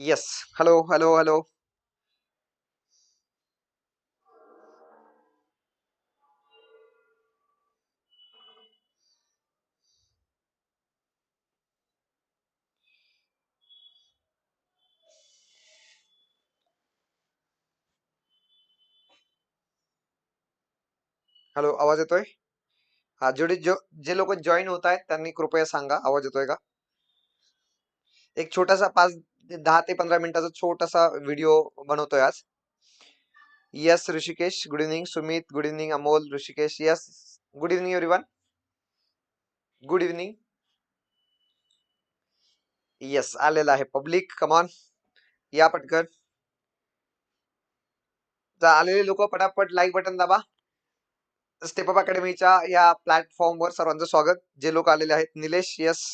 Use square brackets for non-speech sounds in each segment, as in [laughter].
Yes hello hello hello hello आवाज़ येतोय? हा जेवढे जो, जे लोक जॉईन होत त्यांनी कृपया सांगा, आवाज़ येतोय का? एक छोटासा पाच दहा ते पंधरा मिनिटाचा छोटासा व्हिडिओ बनवतोय आज. Yes Rishikesh good evening Sumit good evening Amol Rishikesh yes good evening everyone good evening yes आलेला आहे. पब्लिक कमॉन या पटकन. आलेले लोक, पटापट लाईक बटन दाबा. स्टेपअप अकॅडमीच्या या प्लॅटफॉर्मवर सर्वांचं स्वागत. जे लोक आलेले आहेत Nilesh yes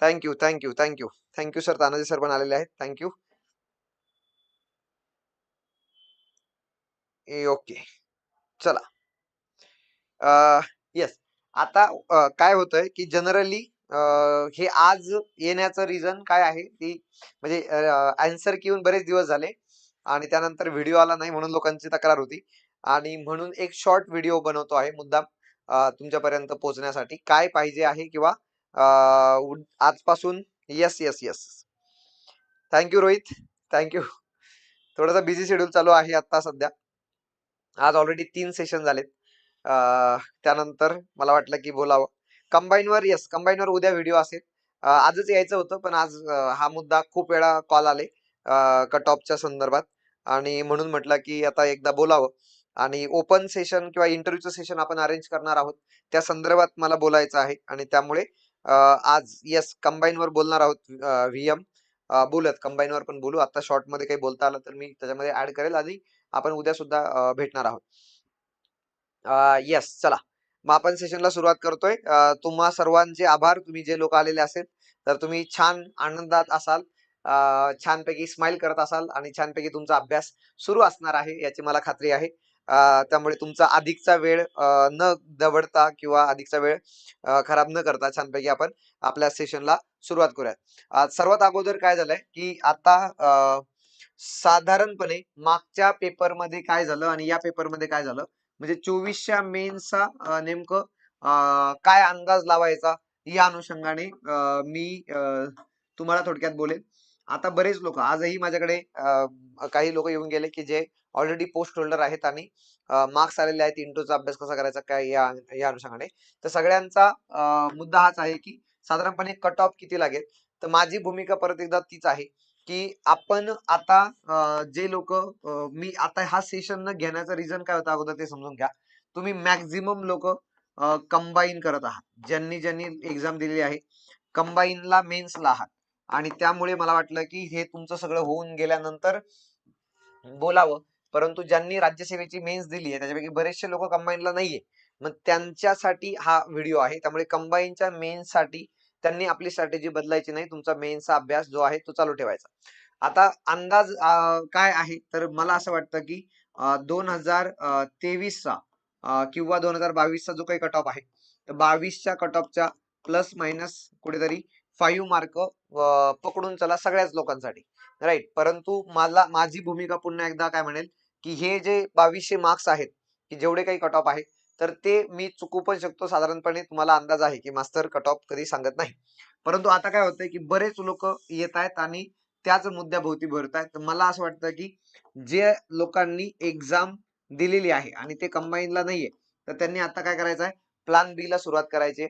thank you thank you thank you thank you sir Tanaji sir पण आलेले आहेत. थँक्यू ओके चला. येस आता काय होतंय की जनरली हे आज येण्याचं रिझन काय आहे? की म्हणजे आन्सर की येऊन बरेच दिवस झाले आणि त्यानंतर व्हिडिओ आला नाही म्हणून लोकांची तक्रार होती. आणि म्हणून एक शॉर्ट व्हिडिओ बनवतो आहे मुद्दाम तुमच्यापर्यंत पोहोचण्यासाठी. काय पाहिजे आहे किंवा आजपासून yes yes yes thank you Rohit thank you थोडासा बिझी शेड्यूल चालू आहे आता सध्या. आज ऑलरेडी तीन सेशन झालेत. त्यानंतर मला वाटलं की बोलावं. कंबाईनवर येस कंबाईनवर उद्या व्हिडिओ असेल. आजच यायचं होतं पण आज हा मुद्दा खूप वेळा कॉल आले कट ऑफच्या संदर्भात. आणि म्हणून म्हटलं की आता एकदा बोलावं. आणि ओपन सेशन किंवा इंटरव्ह्यूचं सेशन आपण अरेंज करणार आहोत. त्या संदर्भात मला बोलायचं आहे. आणि त्यामुळे आज येस कंबाईनवर बोलणार आहोत व्हीएम एम बोलत कंबाईनवर पण बोलू. आता शॉर्टमध्ये काही बोलता आलं तर मी त्याच्यामध्ये ऍड करेल. आणि आपण उद्या सुद्धा भेटणार आहोत. येस चला. मग आपण सेशनला सुरुवात करतोय. तुम्हा सर्वांचे आभार. तुम्ही जे लोक आलेले असेल तर तुम्ही छान आनंदात असाल. छानपैकी स्माइल करत असाल आणि छानपैकी तुमचा अभ्यास सुरू असणार आहे याची मला खात्री आहे. त्यामुळे तुमचा अधिकचा वेळ न दवडता किंवा अधिकचा वेळ खराब न करता छानपैकी आपण आपल्या सेशनला सुरुवात करूयात. सर्वात अगोदर काय झालंय की आता साधारणपणे मागच्या पेपरमध्ये काय झालं आणि या पेपरमध्ये काय झालं? म्हणजे चोवीसच्या मेनचा नेमकं काय अंदाज लावायचा? या अनुषंगाने मी तुम्हाला थोडक्यात बोलेन. आता बरेच लोक आजही माझ्याकडे काही लोक येऊन गेले की जे ऑलरेडी पोस्ट होल्डर आहेत आणि मार्क्स आलेले आहेत इंटोचा अभ्यास कसा करायचा काय या या अनुषंगाने. तर सगळ्यांचा मुद्दा हाच आहे की साधारणपणे कट ऑफ किती लागेल? तर माझी भूमिका परत एकदा तीच आहे की आपण आता जे लोक मी आता हा सेशन न घेण्याचा रिझन काय होता अगोदर ते समजून घ्या. तुम्ही मॅक्झिमम लोक कंबाईन करत आहात. ज्यांनी ज्यांनी एक्झाम दिलेली आहे कंबाईनला मेन्सला आहात. आणि त्यामुळे मला वाटलं की हे तुमचं सगळं होऊन गेल्यानंतर बोलावं. परंतु ज्यांनी राज्यसेवेची मेन्स दिली आहे त्याच्यापैकी बरेचसे लोक कंबाईनला नाहीये. मग त्यांच्यासाठी हा व्हिडिओ आहे. त्यामुळे कंबाईनच्या मेन्ससाठी त्यांनी आपली स्ट्रॅटेजी बदलायची नाही. तुमचा मेन्सचा अभ्यास जो आहे तो चालू ठेवायचा. आता अंदाज काय आहे? तर मला असं वाटतं की दोन हजार तेवीसचा किंवा दोन हजार बावीसचा जो काही कट ऑफ आहे तर बावीसच्या कट ऑफच्या प्लस मायनस कुठेतरी फाईव्ह मार्क पकडून चला सगळ्याच लोकांसाठी. राईट परंतु मला माझी भूमिका पुन्हा एकदा काय म्हणेल की हे जे बावीसशे मार्क्स आहेत की जेवढे काही कट ऑफ आहे तर ते मी चुकू पण शकतो. साधारणपणे तुम्हाला अंदाज आहे की मास्तर कट ऑफ कधी सांगत नाही. परंतु आता काय होतंय की बरेच लोक येत आहेत आणि त्याच मुद्द्याभोवती भरत आहेत. तर मला असं वाटतं की जे लोकांनी एक्झाम दिलेली आहे आणि ते कंबाईनला नाहीये तर त्यांनी आता काय करायचं आहे प्लान बी ला सुरुवात करायची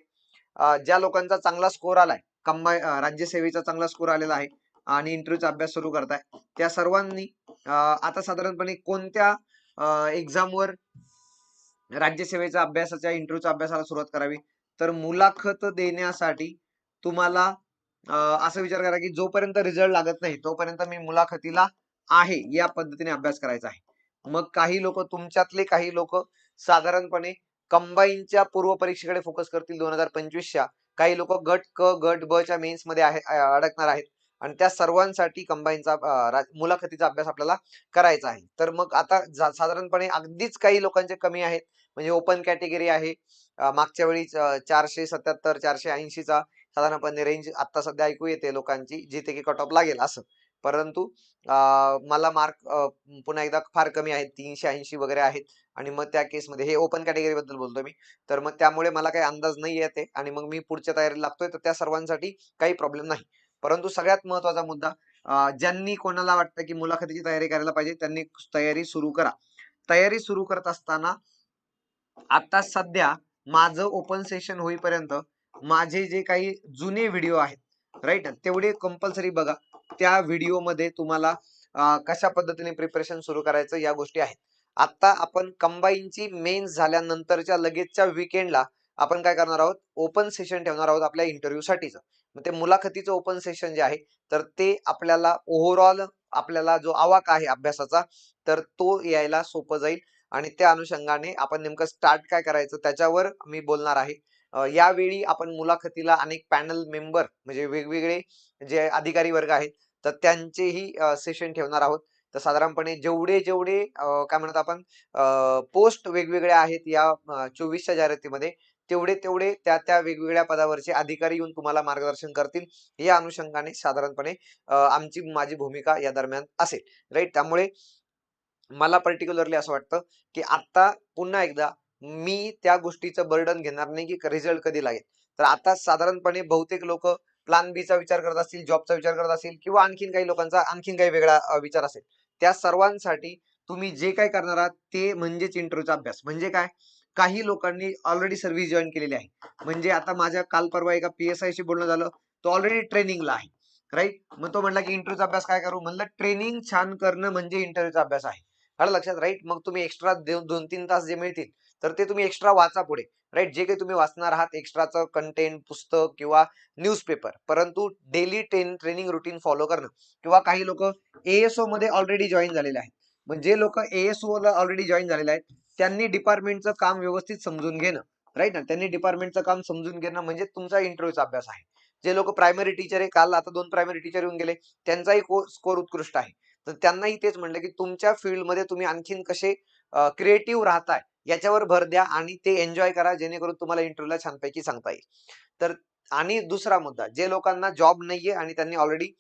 ज्या लोकांचा चांगला स्कोर आलाय कंबाय राज्यसेवेचा चांगला स्कोर आलेला आहे आणि इंटरव्ह्यूचा अभ्यास सुरू करताय. त्या सर्वांनी आता साधारणपणे कोणत्या एक्झामवर राज्यसेवेचा अभ्यासाच्या इंटरव्ह्यूच्या अभ्यासाला सुरुवात करावी? तर मुलाखत देण्यासाठी तुम्हाला असं विचार करा की जोपर्यंत रिझल्ट लागत नाही तोपर्यंत मी मुलाखतीला आहे या पद्धतीने अभ्यास करायचा आहे. मग काही लोक तुमच्यातले काही लोक साधारणपणे कंबाईनच्या पूर्व परीक्षेकडे फोकस करतील दोन हजार पंचवीसच्या. काही लोक गट क गट ब च्या मेन्समध्ये आहे अडकणार आहेत. आणि त्या सर्वांसाठी कंबाईनचा मुलाखतीचा अभ्यास आपल्याला करायचा आहे. तर मग आता जा- साधारणपणे अगदीच काही लोकांचे कमी आहेत. म्हणजे ओपन कॅटेगरी आहे. मागच्या वेळी चारशे सत्याहत्तर चारशे ऐंशीचा साधारणपणे रेंज आता सध्या ऐकू येते लोकांची जिथे की कट ऑफ लागेल असं. परंतु मला मार्क पुन्हा एकदा फार कमी आहेत. तीनशे ऐंशी वगैरे आहेत. आणि मग त्या केसमध्ये हे ओपन कॅटेगरी बद्दल बोलतोय मी. तर मग त्यामुळे मला काही अंदाज नाही येते आणि मग मी पुढच्या तयारीला लागतोय. तर त्या सर्वांसाठी काही प्रॉब्लेम नाही. परंतु सगळ्यात महत्त्वाचा मुद्दा ज्यांनी कोणाला वाटतं की मुलाखतीची तयारी करायला पाहिजे त्यांनी तयारी सुरू करा. तयारी सुरू करत असताना आता सध्या माझं ओपन सेशन होईपर्यंत माझे जे काही जुने व्हिडिओ आहेत राईट तेवढे कंपल्सरी बघा. त्या व्हिडिओमध्ये तुम्हाला कशा पद्धतीने प्रिपरेशन सुरू करायचं या गोष्टी आहेत. आता आपण कंबाईनची मेन्स झाल्यानंतरच्या लगेचच्या विकेंडला आपण काय करणार आहोत? ओपन सेशन ठेवणार आहोत आपल्या इंटरव्ह्यूसाठीचं मग ते मुलाखतीचं ओपन सेशन जे आहे तर ते आपल्याला ओव्हरऑल आपल्याला जो आवाक आहे अभ्यासाचा तर तो यायला सोपं जाईल. आणि त्या अनुषंगाने आपण नेमकं स्टार्ट काय करायचं त्याच्यावर मी बोलणार आहे. यावेळी आपण मुलाखतीला अनेक पॅनल मेंबर म्हणजे वेगवेगळे जे अधिकारी वर्ग आहेत तर त्यांचेही सेशन ठेवणार आहोत. तर साधारणपणे जेवढे जेवढे काय म्हणतो आपण पोस्ट वेगवेगळ्या आहेत या चोवीसच्या जाहिरातीमध्ये तेवढे तेवढे त्या त्या वेगवेगळ्या पदावरचे अधिकारी येऊन तुम्हाला मार्गदर्शन करतील या अनुषंगाने साधारणपणे आमची माझी भूमिका या दरम्यान असेल. राईट? त्यामुळे मला पर्टिक्युलरली असं वाटतं की आता पुन्हा एकदा मी त्या गोष्टीचं बर्डन घेणार नाही की रिझल्ट कधी लागेल. तर आता साधारणपणे बहुतेक लोक प्लान बीचा विचार करत असतील जॉबचा विचार करत असतील किंवा आणखीन काही लोकांचा आणखीन काही वेगळा विचार असेल. त्या सर्वांसाठी तुम्ही जे काय करणार आहात ते म्हणजेच इंटरव्ह्यूचा अभ्यास. म्हणजे काय? काही लोकांनी ऑलरेडी सर्व्हिस जॉईन केलेली आहे. म्हणजे आता माझ्या काल परवा एका पी एस आय शी बोलणं झालं तो ऑलरेडी ट्रेनिंगला आहे. राईट मग तो म्हणला की इंटरव्ह्यूचा अभ्यास काय करू? म्हणलं ट्रेनिंग छान करणं म्हणजे इंटरव्ह्यूचा अभ्यास आहे. आलं लक्षात? राईट मग तुम्ही एक्स्ट्रा दोन तीन तास जे मिळतील तर ते तुम्ही एक्स्ट्रा वाचा पुढे. राईट जे काही तुम्ही वाचणार आहात एक्स्ट्राचं कंटेंट पुस्तक किंवा न्यूजपेपर परंतु daily train training routine follow करणं. किंवा काही लोक एएसओ मध्ये ऑलरेडी जॉईन झालेले आहेत. म्हणजे मग जे लोक एएसओ ला ऑलरेडी जॉईन झालेले आहेत. त्यांनी डिपार्टमेंटचं काम व्यवस्थित समजून घेणं. राईट ना? त्यांनी डिपार्टमेंटचं काम समजून घेणं म्हणजे तुमचा इंटरव्ह्यूचा अभ्यास आहे. जे लोक प्रायमरी टीचर आहे काल आता दोन प्रायमरी टीचर येऊन गेले. त्यांचाही स्कोर उत्कृष्ट आहे. तर त्यांनाही तेच म्हणलं की तुमच्या फील्डमध्ये तुम्ही आणखीन कसे क्रिएटिव्ह राहताय याच्यावर भर द्या आणि ते एन्जॉय करा जेणेकरून तुम्हाला इंटरव्ह्यूला छानपैकी सांगता येईल. तर आणि दुसरा मुद्दा जे लोकांना जॉब नाहीये आणि त्यांनी ऑलरेडी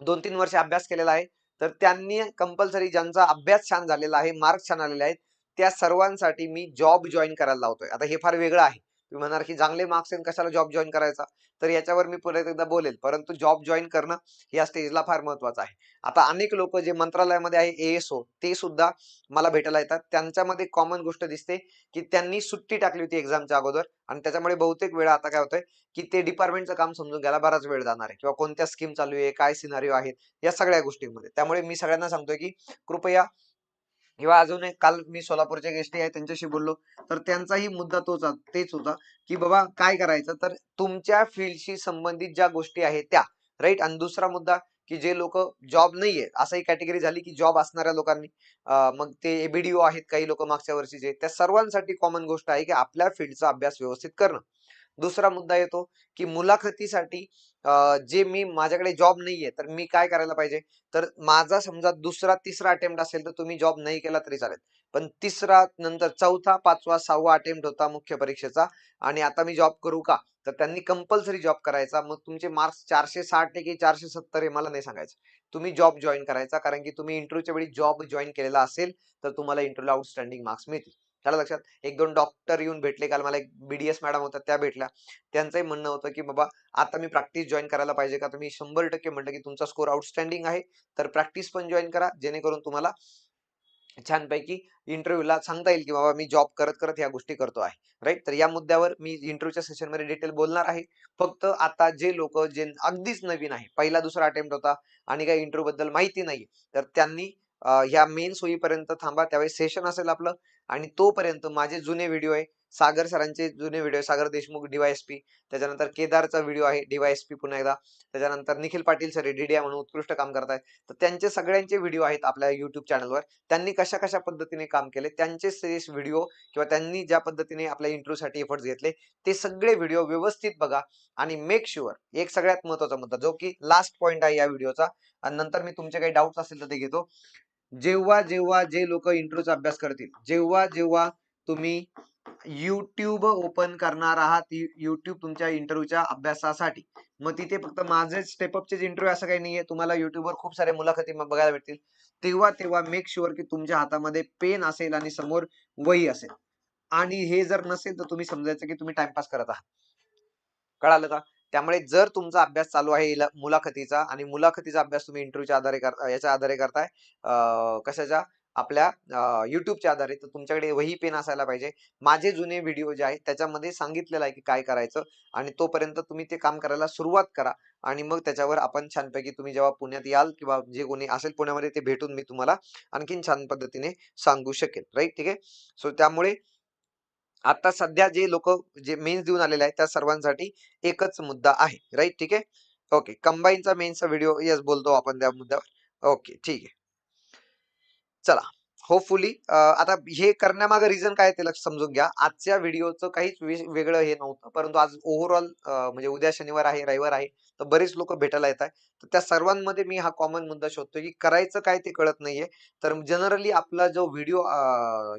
दोन तीन वर्ष अभ्यास केलेला आहे तर त्यांनी कंपल्सरी ज्यांचा अभ्यास छान झालेला आहे मार्क्स छान आलेले आहेत त्या सर्वांसाठी मी जॉब जॉईन करायला लावतोय. आता हे फार वेगळं आहे. तुम्ही म्हणणार की चांगले मार्क्स आहेत कशाला जॉब जॉईन करायचा? तर याच्यावर मी पुढे एकदा बोलेल. परंतु जॉब जॉईन करणं या स्टेजला फार महत्वाचं आहे. आता अनेक लोक जे मंत्रालयामध्ये आहे एएसओ ते सुद्धा मला भेटायला येतात. त्यांच्यामध्ये कॉमन गोष्ट दिसते की त्यांनी सुट्टी टाकली होती एक्झामच्या अगोदर आणि त्याच्यामुळे बहुतेक वेळा आता काय होतंय की ते डिपार्टमेंटचं काम समजून घ्यायला बराच वेळ जाणार आहे. किंवा कोणत्या स्कीम चालू आहे काय सिनारिओ आहेत या सगळ्या गोष्टींमध्ये. त्यामुळे मी सगळ्यांना सांगतोय की कृपया किंवा अजून एक काल मी सोलापूरच्या गेस्टी आहे त्यांच्याशी बोललो तर त्यांचाही मुद्दा तोच तेच होता की बाबा काय करायचं? तर तुमच्या फील्डशी संबंधित ज्या गोष्टी आहेत त्या राईट? आणि दुसरा मुद्दा की जे लोक जॉब नाहीये असंही कॅटेगरी झाली की जॉब असणाऱ्या लोकांनी मग ते एबीडीओ आहेत काही लोक मागच्या वर्षीचे त्या सर्वांसाठी कॉमन गोष्ट आहे की आपल्या फील्डचा अभ्यास व्यवस्थित करणं. दुसरा मुद्दा येतो की मुलाखतीसाठी जे मी माझ्याकडे जॉब नाहीये तर मी काय करायला पाहिजे? तर माझा समजा दुसरा तिसरा अटेम्प्ट असेल तर तुम्ही जॉब नाही केला तरी चालेल. पण तिसरा नंतर चौथा पाचवा सहावा अटेम्प्ट होता मुख्य परीक्षेचा आणि आता मी जॉब करू का? तर त्यांनी कंपल्सरी जॉब करायचा. मग तुमचे मार्क्स चारशे साठ की चारशे सत्तर हे मला नाही सांगायचं. तुम्ही जॉब जॉईन करायचा कारण की तुम्ही इंटरव्ह्यूच्या वेळी जॉब जॉईन केलेला असेल तर तुम्हाला इंटरव्ह्यूला आउटस्टँडिंग मार्क्स मिळतील. त्याला लक्षात? एक दोन डॉक्टर येऊन भेटले काल मला एक बीडीएस मॅडम होत्या त्या भेटल्या. त्यांचंही म्हणणं होतं की बाबा आता मी प्रॅक्टिस जॉईन करायला पाहिजे का? तुम्ही शंभर टक्के म्हटलं की तुमचा स्कोर आउटस्टँडिंग आहे तर प्रॅक्टिस पण जॉईन करा जेणेकरून तुम्हाला छानपैकी इंटरव्ह्यूला सांगता येईल की बाबा मी जॉब करत करत ह्या गोष्टी करतो आहे. राईट तर या मुद्द्यावर मी इंटरव्ह्यूच्या सेशनमध्ये डिटेल बोलणार आहे. फक्त आता जे लोक जे अगदीच नवीन आहे पहिला दुसरा अटेम्प्ट होता आणि काही इंटरव्ह्यू बद्दल माहिती नाही तर त्यांनी ह्या मेन्स होईपर्यंत थांबा त्यावेळेस सेशन असेल आपलं आणि तोपर्यंत माझे जुने व्हिडिओ आहे सागर सरांचे जुने व्हिडिओ सागर देशमुख डीवायएसपी त्याच्यानंतर केदारचा व्हिडिओ आहे डीवायएसपी पुन्हा एकदा त्याच्यानंतर निखिल पाटील सर डीडीआय म्हणून उत्कृष्ट काम करतायत तर त्यांचे सगळ्यांचे व्हिडिओ आहेत आपल्या युट्यूब चॅनलवर. त्यांनी कशा कशा पद्धतीने काम केले त्यांचे व्हिडिओ किंवा त्यांनी ज्या पद्धतीने आपल्या इंटरव्ह्यूसाठी एफर्ट्स घेतले ते सगळे व्हिडिओ व्यवस्थित बघा आणि मेक शुअर एक सगळ्यात महत्त्वाचा मुद्दा जो की लास्ट पॉईंट आहे या व्हिडिओचा आणि नंतर मी तुमचे काही डाऊट्स असेल तर ते घेतो. जेव्हा जेव्हा जे लोक इंट्रोचा अभ्यास करतील जेव्हा जेव्हा तुम्ही युट्यूब ओपन करणार आहात युट्यूब तुमच्या इंटरव्ह्यूच्या अभ्यासासाठी मग तिथे फक्त माझे स्टेपअपचे इंटरव्ह्यू असं काही नाहीये. तुम्हाला युट्यूबवर खूप सारे मुलाखती बघायला भेटतील. तेव्हा तेव्हा मेक शुअर की तुमच्या हातामध्ये पेन असेल आणि समोर वही असेल. आणि हे जर नसेल तर तुम्ही समजायचं की तुम्ही टाइमपास करत आहात. कळालं का? त्यामुळे जर तुमचा अभ्यास चालू आहे इला- मुलाखतीचा आणि मुलाखतीचा अभ्यास तुम्ही इंटरव्ह्यूच्या आधारे करता याच्या आधारे करताय कशाच्या? आपल्या युट्यूबच्या आधारे तर तुमच्याकडे वही पेन असायला पाहिजे. माझे जुने व्हिडिओ जे आहेत त्याच्यामध्ये सांगितलेलं आहे की काय करायचं आणि तोपर्यंत तुम्ही ते काम करायला सुरुवात करा आणि मग त्याच्यावर आपण छानपैकी तुम्ही जेव्हा पुण्यात याल किंवा जे कोणी असेल पुण्यामध्ये ते भेटून मी तुम्हाला आणखीन छान पद्धतीने सांगू शकेल राईट ठीक आहे? सो त्यामुळे आता सध्या जे लोक जे मेन्स देऊन आलेले आहेत त्या सर्वांसाठी एकच मुद्दा आहे. राईट ठीक आहे? ओके कंबाईनचा मेन्सचा व्हिडिओ येस बोलतो आपण त्या मुद्द्यावर. ओके ठीक आहे. चला. होपफुली आता हे करण्यामागं रिझन काय आहे ते लक्ष समजून घ्या. आजच्या व्हिडिओचं काहीच वेगळं हे नव्हतं. परंतु आज ओव्हरऑल म्हणजे उद्या शनिवार आहे रविवार आहे तर बरेच लोक भेटायला येत आहे तर त्या सर्वांमध्ये मी हा कॉमन मुद्दा शोधतो की करायचं काय ते कळत नाहीये. तर जनरली आपला जो व्हिडिओ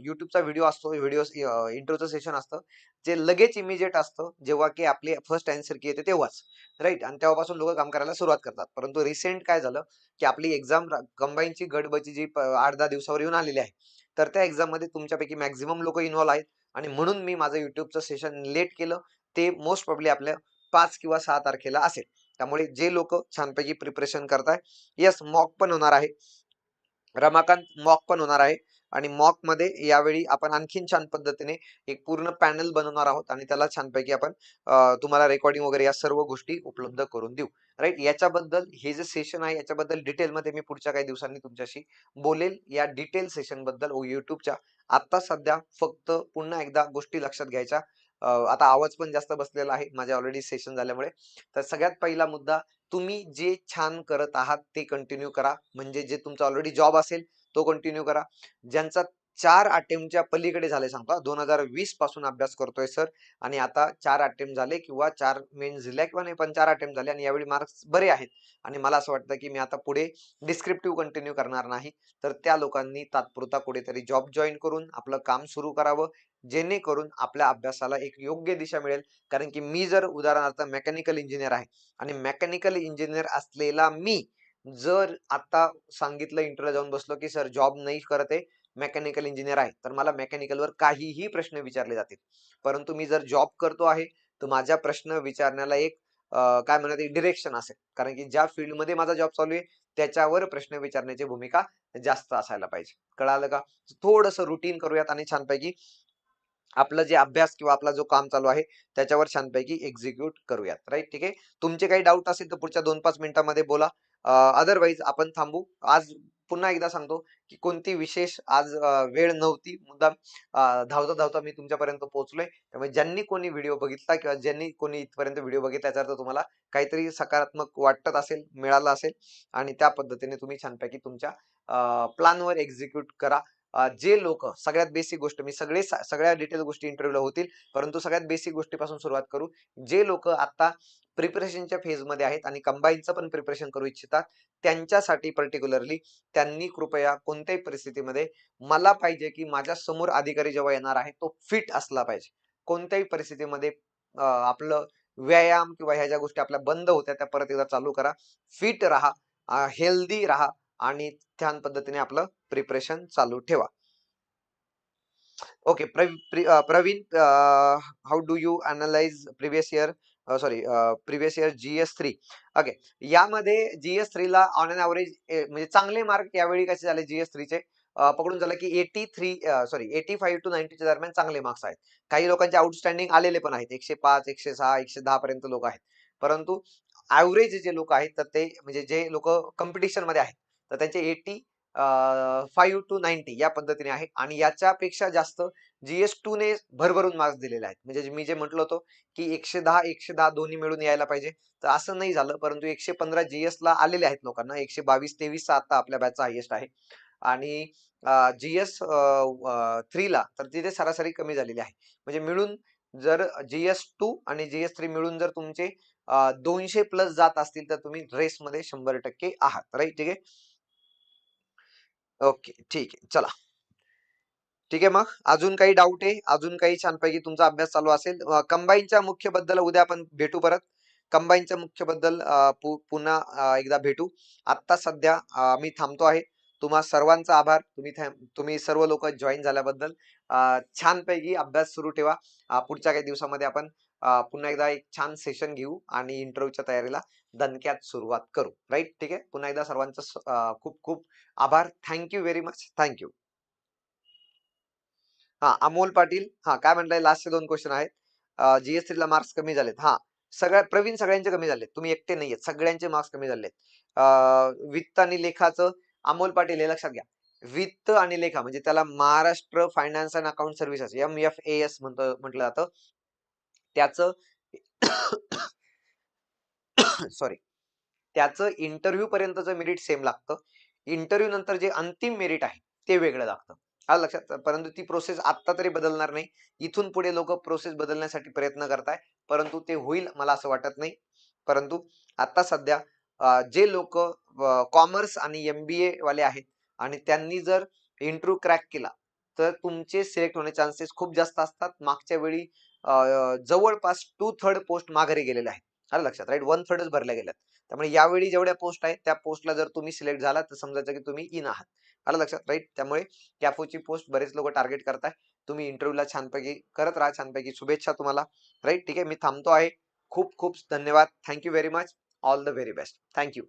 युट्यूबचा व्हिडिओ असतो व्हिडिओ इंटरव्ह्यूचं सेशन असतं जे लगेच इमिजिएट असतं जेव्हा की आपली फर्स्ट अँसर की येते तेव्हाच. राईट आणि तेव्हापासून लोक काम करायला सुरुवात करतात. परंतु रिसेंट काय झालं की आपली एक्झाम कंबाईनची गडबची जी आठ दहा दिवसावर येऊन आलेली आहे. तर त्या एक्झाममध्ये तुमच्यापैकी मॅक्झिमम लोक इन्व्हॉल्व आहेत. आणि म्हणून मी माझं युट्यूबचं सेशन लेट केलं. ते मोस्ट प्रॉब्ली आपल्या पाच किंवा सहा तारखेला असेल. त्यामुळे जे लोक छानपैकी प्रिपरेशन करताय यस मॉक पण होणार आहे. रमाकांत मॉक पण होणार आहे. आणि मॉकमध्ये यावेळी आपण आणखीन छान पद्धतीने एक पूर्ण पॅनल बनवणार आहोत आणि त्याला छानपैकी आपण तुम्हाला रेकॉर्डिंग वगैरे या सर्व गोष्टी उपलब्ध करून देऊ. राईट याच्याबद्दल हे जे सेशन आहे याच्याबद्दल डिटेलमध्ये मी पुढच्या काही दिवसांनी तुमच्याशी बोलेल. या डिटेल सेशनबद्दल युट्यूबच्या आता सध्या फक्त पुन्हा एकदा गोष्टी लक्षात घ्यायच्या. आता आवाज पण जास्त बसलेला आहे माझ्या ऑलरेडी सेशन झाल्यामुळे. तर सगळ्यात पहिला मुद्दा तुम्ही जे छान करत आहात ते कंटिन्यू करा. म्हणजे जे तुमचा ऑलरेडी जॉब असेल तो कंटिन्यू करा. ज्यांचा चार अटेम्प्टच्या पलीकडे झाले सांगतो दोन हजार वीसपासून अभ्यास करतोय सर आणि आता चार अटेम्प्ट झाले किंवा चार मेन दिल्या किंवा नाही पण चार अटेम्प्ट झाले आणि यावेळी मार्क्स बरे आहेत. आणि मला असं वाटतं की मी आता पुढे डिस्क्रिप्टिव्ह कंटिन्यू करणार नाही. तर त्या लोकांनी तात्पुरता कुठेतरी जॉब जॉईन करून आपलं काम सुरू करावं. जेणेकरून आपल्या अभ्यासाला एक योग्य दिशा मिळेल. कारण की मी जर उदाहरणार्थ मेकॅनिकल इंजिनियर आहे आणि मेकॅनिकल इंजिनियर असलेला मी जर आता सांगितलं इंटरव्ह्यू जाऊन बसलो की सर जॉब नाही करत आहे मेकॅनिकल इंजिनियर आहे. तर मला मेकॅनिकलवर काहीही प्रश्न विचारले जातील. परंतु मी जर जॉब करतो आहे तर माझ्या प्रश्न विचारण्याला एक काय म्हणतात डिरेक्शन असेल. कारण की ज्या फील्डमध्ये माझा जॉब चालू आहे त्याच्यावर प्रश्न विचारण्याची भूमिका जास्त असायला पाहिजे. कळालं का? थोडस रुटीन करूयात आणि छानपैकी आपलं जे अभ्यास किंवा आपला जो काम चालू आहे त्याच्यावर छानपैकी एक्झिक्यूट करूयात. राईट ठीक आहे? तुमचे काही डाऊट असेल तर पुढच्या दोन पाच मिनिटांमध्ये बोला. अदरवाईज आपण थांबू. आज पुन्हा एकदा सांगतो की कोणती विशेष आज वेळ नव्हती. मुद्दा धावता धावता मी तुमच्यापर्यंत पोहोचलोय. त्यामुळे ज्यांनी कोणी व्हिडिओ बघितला किंवा ज्यांनी कोणी इथपर्यंत व्हिडिओ बघितला त्याचा अर्थ तुम्हाला काहीतरी सकारात्मक वाटत असेल मिळालं असेल आणि त्या पद्धतीने तुम्ही छानपैकी तुमच्या प्लॅनवर एक्झिक्यूट करा. जे लोक सगळ्यात बेसिक गोष्ट मी सगळे सगळ्या डिटेल गोष्टी इंटरव्ह्यूला होतील परंतु सगळ्यात बेसिक गोष्टीपासून सुरुवात करू. जे लोक आता प्रिपरेशनच्या फेजमध्ये आहेत आणि कंबाईनचं पण प्रिपरेशन करू इच्छितात त्यांच्यासाठी पर्टिक्युलरली त्यांनी कृपया कोणत्याही परिस्थितीमध्ये मला पाहिजे की माझ्यासमोर अधिकारी जेव्हा येणार आहे तो फिट असला पाहिजे. कोणत्याही परिस्थितीमध्ये आपलं व्यायाम किंवा ह्या ज्या गोष्टी आपल्या बंद होत्या त्या परत एकदा चालू करा. फिट राहा हेल्दी राहा आणि छान पद्धतीने आपलं प्रिपरेशन चालू ठेवा. Okay Praveen how do you analyse previous year sorry previous year GS three okay यामध्ये जीएस थ्रीला ऑन अन ॲव्हरेज म्हणजे चांगले मार्क यावेळी कसे झाले जीएस थ्रीचे पकडून झालं की eighty three sorry eighty five to नाईन्टीच्या दरम्यान चांगले मार्क्स आहेत. काही लोकांचे आउटस्टँडिंग आलेले पण आहेत. एकशे पाच एकशे सहा एकशे दहा पर्यंत लोक आहेत. परंतु ॲव्हरेज जे लोक आहेत तर ते म्हणजे जे लोक कॉम्पिटिशनमध्ये आहेत तर त्यांचे एटी फाईव्ह टू नाईन्टी या पद्धतीने आहे. आणि याच्यापेक्षा जास्त जीएस टू ने भरभरून मार्क्स दिलेले आहेत. म्हणजे मी जे म्हटलं होतं की एकशे दहा एकशे दहा दोन्ही मिळून यायला पाहिजे. तर असं नाही झालं. परंतु एकशे पंधरा जीएस ला आलेले आहेत लोकांना. एकशे बावीस तेवीसचा आता आपल्या बॅचचा हायेस्ट आहे. आणि जीएस एस थ्रीला तर तिथे सरासरी कमी झालेली आहे. म्हणजे मिळून जर जीएस टू आणि जीएस थ्री मिळून जर तुमचे दोनशे प्लस जात असतील तर तुम्ही रेसमध्ये शंभर टक्के आहात. राईट ठीक आहे? ओके ठीक आहे. चला. ठीक आहे मग? अजून काही डाऊट आहे? अजून काही छानपैकी तुमचा अभ्यास चालू असेल? कंबाईनच्या मुख्यबद्दल उद्या आपण भेटू परत. कंबाईनच्या मुख्यबद्दल पुन्हा एकदा भेटू. आता सध्या मी थांबतो आहे. तुम्हा सर्वांचा आभार. तुम्ही तुम्ही सर्व लोक जॉईन झाल्याबद्दल अं, छानपैकी अभ्यास सुरू ठेवा. पुढच्या काही दिवसामध्ये आपण पुन्हा एकदा एक छान सेशन घेऊ आणि इंटरव्ह्यूच्या तयारीला दणक्यात सुरुवात करू. राईट? ठीक आहे? पुन्हा एकदा सर्वांचं खूप खूप आभार. थँक्यू व्हेरी मच थँक्यू हा अमोल पाटील. हा काय म्हणताय लास्टचे दोन क्वेश्चन आहेत. जीएसटी ला मार्क्स कमी झालेत. हा सगळ्या प्रवीण सगळ्यांचे कमी झालेत. तुम्ही एकटे नाही आहेत सगळ्यांचे मार्क्स कमी झालेत. वित्त आणि लेखाचं अमोल पाटील हे लक्षात घ्या. वित्त आणि लेखा म्हणजे त्याला Maharashtra finance and account services M F A S म्हणतो म्हटलं जातं. त्याचं [laughs] सॉरी त्याचं इंटरव्ह्यू पर्यंतचं मेरिट सेम लागतं. इंटरव्ह्यू नंतर जे अंतिम मेरिट आहे ते वेगळं लागतं. हा लक्षात परंतु ती प्रोसेस आत्ता तरी बदलणार नाही. इथून पुढे लोक प्रोसेस बदलण्यासाठी प्रयत्न करताय परंतु ते होईल मला असं वाटत नाही. परंतु आता सध्या जे लोक कॉमर्स आणि एम बी ए वाले आहेत आणि त्यांनी जर इंटरव्ह्यू क्रॅक केला तर तुमचे सिलेक्ट होण्याचे चान्सेस खूप जास्त असतात. मागच्या वेळी जवळपास टू थर्ड पोस्ट माघारी गेलेले आहेत. आलं लक्षात राईट वन थर्डच भरल्या गेल्यात. त्यामुळे यावेळी जेवढ्या पोस्ट आहेत त्या पोस्टला जर तुम्ही सिलेक्ट झाला तर समजायचं की तुम्ही इन आहात. आलं लक्षात राईट त्यामुळे कॅफोची पोस्ट बरेच लोक टार्गेट करताय. तुम्ही इंटरव्ह्यूला छानपैकी करत राहा छानपैकी शुभेच्छा तुम्हाला राईट ठीक आहे मी थांबतो आहे. खूप खूप धन्यवाद. Thank you very much all the very best thank you